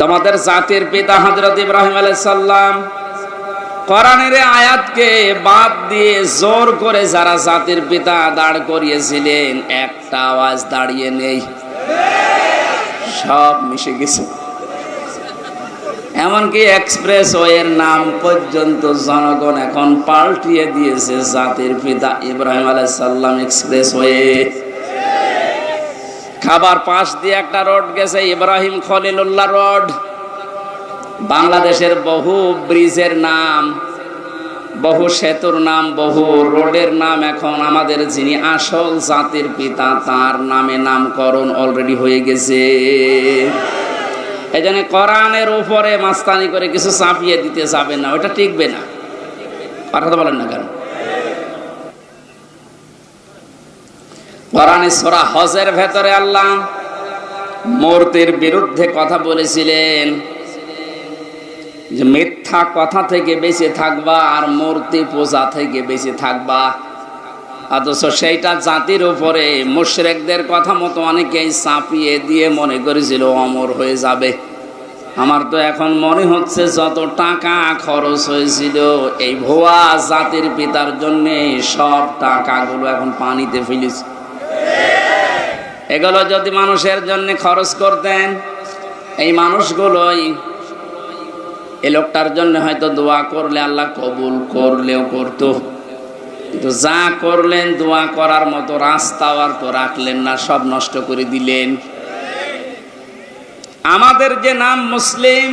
তোমাদের জাতির পিতা হজরত ইব্রাহিম আলাইসাল্লাম কোরআনের আয়াতকে বাদ দিয়ে জোর করে যারা জাতির পিতা দাঁড় করিয়েছিলেন, একটা আওয়াজ দাঁড়িয়ে নেই। সব মিশে গেছে। এমনকি এক্সপ্রেস ওয়ের নাম পর্যন্ত জনগণ এখন পাল্টিয়ে দিয়েছে জাতির পিতা ইব্রাহিম আলাইসাল্লাম এক্সপ্রেস ওয়ে খাবার পাশ দিয়ে একটা রোড গেছে, ইব্রাহিম খলিলুল্লাহ রোড। বাংলাদেশের বহু ব্রিজের নাম, বহু সেতুর নাম, বহু রোডের নাম এখন আমাদের যিনি আসল জাতির পিতা, তার নামে নামকরণ অলরেডি হয়ে গেছে। এই জন্য কোরআনের উপরে মাস্তানি করে কিছু চাপিয়ে দিতে যাবে না, ওটা টিকবে না। কথা বলেন না কেন? কোরআনে সোরা হজের ভেতরে আল্লাহ মূর্তির বিরুদ্ধে কথা বলেছিলেন যে মিথ্যা কথা থেকে বেঁচে থাকবা আর মূর্তি পূজা থেকে বেঁচে থাকবা। অথচ সেইটা জাতির উপরে মুশরেকদের কথা মতো অনেকেই চাপিয়ে দিয়ে মনে করেছিল অমর হয়ে যাবে। আমার তো এখন মনে হচ্ছে যত টাকা খরচ হয়েছিল, এই ভুয়া জাতির পিতার জন্য সব টাকাগুলো এখন পানিতে ফেলেছে। এগুলো যদি মানুষের জন্য খরচ করতেন, এই মানুষগুলোই এ লোকটার জন্য হয়তো দোয়া করলে আল্লাহ কবুল করলেও করতো। কিন্তু যা করলেন, দোয়া করার মতো রাস্তাও আর তো রাখলেন না, সব নষ্ট করে দিলেন। আমাদের যে নাম মুসলিম,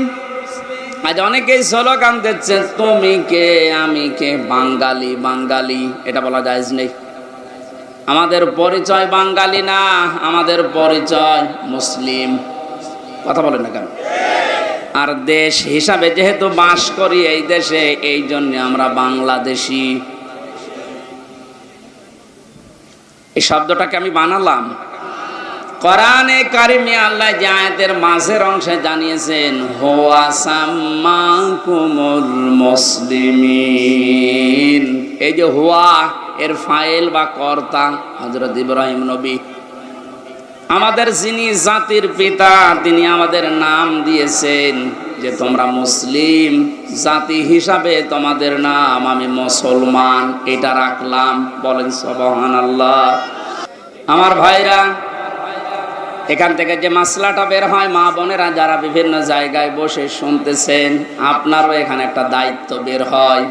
আজ অনেকেই স্লোগান দিচ্ছেন তুমি কে, আমি কে? বাঙালি বাঙালি, এটা বলা যায় নেই। আমাদের পরিচয় বাঙালি না, আমাদের পরিচয় মুসলিম। কথা বলেন না কেন? আর দেশ হিসাবে যেহেতু বাস করি এই দেশে, এই জন্য আমরা বাংলাদেশি। এই শব্দটাকে আমি বানালাম। কোরআনে কারিমে আল্লাহ যে আয়াতের মাঝের অংশে জানিয়েছেন, হোয়া সাম্মাকুমুল মুসলিমিন। এই যে হুয়া এর ফাইল বা কর্তা হযরত ইব্রাহিম নবী। আমাদের যিনি জাতির পিতা, তিনি আমাদের নাম দিয়েছেন যে তোমরা মুসলিম জাতি হিসাবে তোমাদের নাম আমি মুসলমান, এটা রাখলাম। বলেন সবহান আল্লাহ আমার ভাইরা, এখান থেকে যে মাসলাটা বের হয়, মা বোনেরা যারা বিভিন্ন জায়গায় বসে শুনতেছেন, আপনারও এখানে একটা দায়িত্ব বের হয়।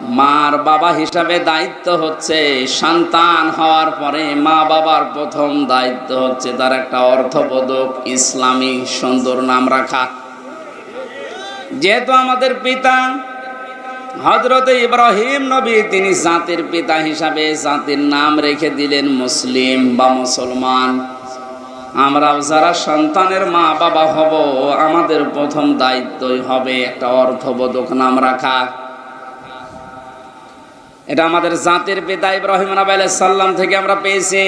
মার বাবা হিসাবে দায়িত্ব হচ্ছে সন্তান হওয়ার পরে মা বাবার প্রথম দায়িত্ব হচ্ছে তার একটা অর্থবোধক ইসলামী সুন্দর নাম রাখা। যেহেতু আমাদের পিতা হজরত ইব্রাহিম নবী তিনি জাতির পিতা হিসাবে জাতির নাম রেখে দিলেন মুসলিম বা মুসলমান। আমরাও যারা সন্তানের মা বাবা হব, আমাদের প্রথম দায়িত্বই হবে একটা অর্থবোধক নাম রাখা। এটা আমাদের জাতের পিতা ইব্রাহিম আলাইহিস সাল্লাম থেকে আমরা পেয়েছি।